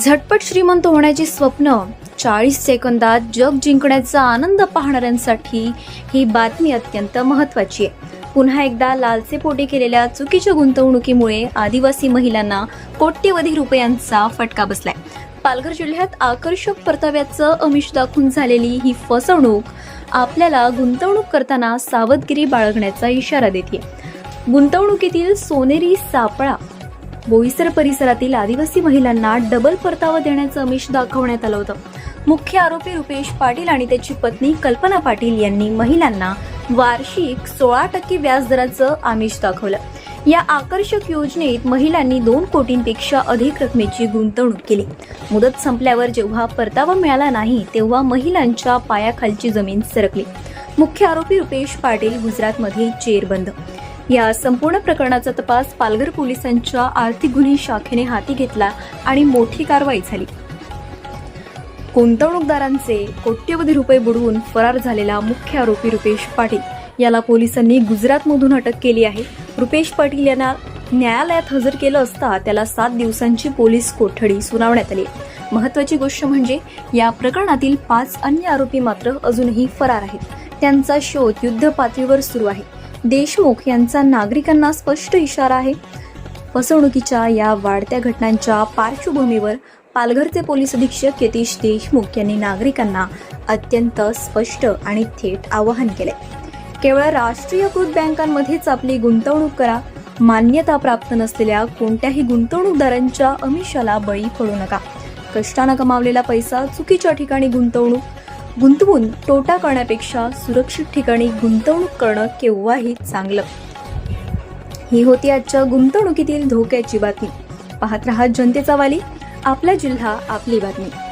झटपट श्रीमंत होण्याची स्वप्न चाळीस सेकंदात जग जिंकण्याचा आनंद पाहणाऱ्यांसाठी ही बातमी अत्यंत महत्वाची आहे. पुन्हा एकदा लालसेपोटी केलेल्या चुकीच्या गुंतवणुकीमुळे आदिवासी महिलांना कोट्यवधी रुपयांचा फटका बसलाय. पालघर जिल्ह्यात आकर्षक परताव्याचं अमिष दाखवून झालेली ही फसवणूक आपल्याला गुंतवणूक करताना सावधगिरी बाळगण्याचा इशारा देते गुंतवणुकीतील सोनेरी सापळा बोईसर परिसरातील आदिवासी महिलांना डबल परतावा देण्याचं आमिष दाखवण्यात आलं होतं. मुख्य आरोपी रुपेश पाटील आणि त्याची पत्नी कल्पना पाटील यांनी महिलांना वार्षिक सोळा टक्के व्याजदराचं आमिष दाखवलं. या आकर्षक योजनेत महिलांनी दोन कोटींपेक्षा अधिक रकमेची गुंतवणूक केली. मुदत संपल्यावर जेव्हा परतावा मिळाला नाही तेव्हा महिलांच्या पायाखालची जमीन सरकली. मुख्य आरोपी रुपेश पाटील गुजरातमध्ये चेरबंद. या संपूर्ण प्रकरणाचा तपास पालघर पोलिसांच्या आर्थिक गुन्हे शाखेने हाती घेतला आणि मोठी कारवाई झाली. गुंतवणूकदारांचे कोट्यवधी रुपये बुडवून फरार झालेला मुख्य आरोपी रुपेश पाटील. याला पोलिसांनी गुजरातमधून अटक केली आहे. रुपेश पाटील यांना न्यायालयात हजर केलं असता त्याला सात दिवसांची पोलीस कोठडी सुनावण्यात आली. महत्वाची गोष्ट म्हणजे या प्रकरणातील पाच अन्य आरोपी मात्र अजूनही फरार आहेत. त्यांचा शोध युद्ध पातळीवर सुरू आहे. देशमुख यांचा नागरिकांना स्पष्ट इशारा आहे. फसवणुकीच्या या वाढत्या घटनांच्या पार्श्वभूमीवर पालघरचे पोलीस अधीक्षक यतीश देशमुख यांनी नागरिकांना अत्यंत स्पष्ट आणि थेट आवाहन केले केवळ राष्ट्रीयकृत बँकांमध्येच आपली गुंतवणूक करा. मान्यता प्राप्त नसलेल्या कोणत्याही गुंतवणूकदारांच्या अमिषाला बळी पडू नका. कष्टानं कमावलेला पैसा चुकीच्या ठिकाणी गुंतवणूक गुंतवून तोटा करण्यापेक्षा सुरक्षित ठिकाणी गुंतवणूक करणं केव्हाही चांगलं. ही होती आजच्या गुंतवणुकीतील धोक्याची बातमी. पाहत रहा जनतेचा वाली आपला जिल्हा आपली बातमी.